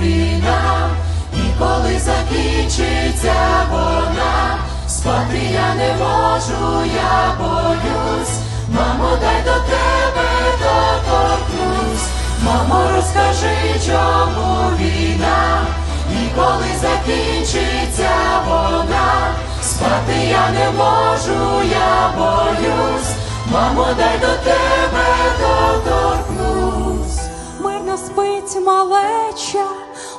війна, і коли закінчиться вона, спати я не можу, я боюсь. Мамо, дай до тебе доторкнусь. Мамо, розкажи, чому війна, і коли закінчиться вона, спати я не можу, я боюсь. Мамо, дай до тебе доторкнусь. Спить малеча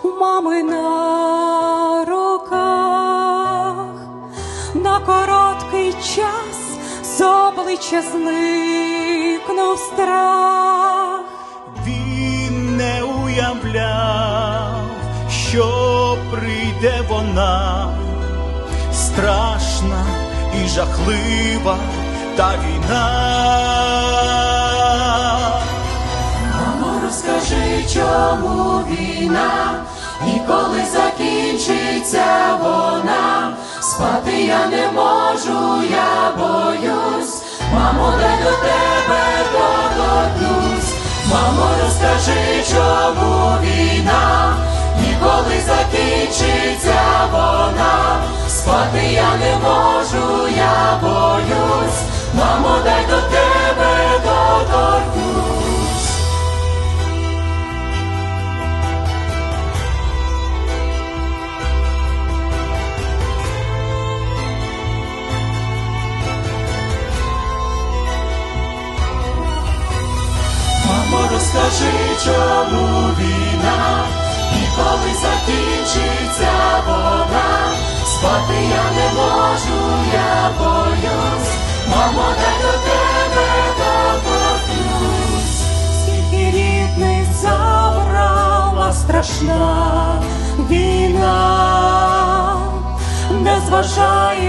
у мами на руках, на короткий час з обличчя зникнув страх. Він не уявляв, що прийде вона, страшна і жахлива та війна. Розкажи, війна, і коли закінчиться вона, спати я не можу, я боюсь. Мамо, дай до тебе доторкнусь. Мамо, розкажи, чому війна, і коли закінчиться вона, спати я не можу, я боюсь. Мамо, дай до тебе доторкнусь. Розкажи, чому війна, і коли закінчиться вона, спати я не можу, я боюсь. Мамо, дай до тебе доторкнусь. Скільки рідних забрала страшна війна, незважаючи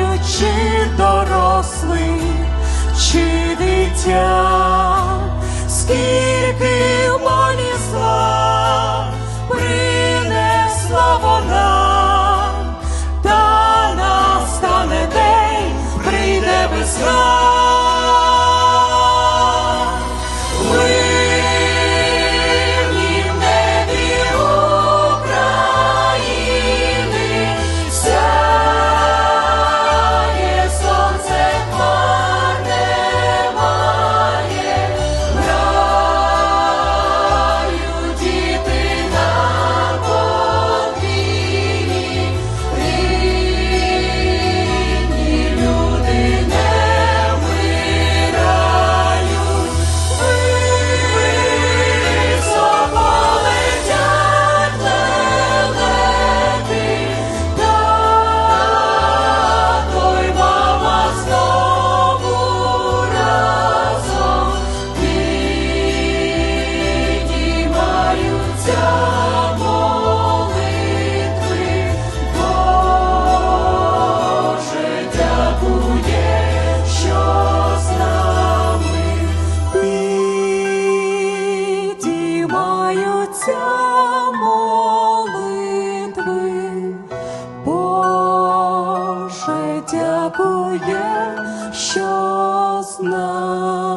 дякує, що з нами.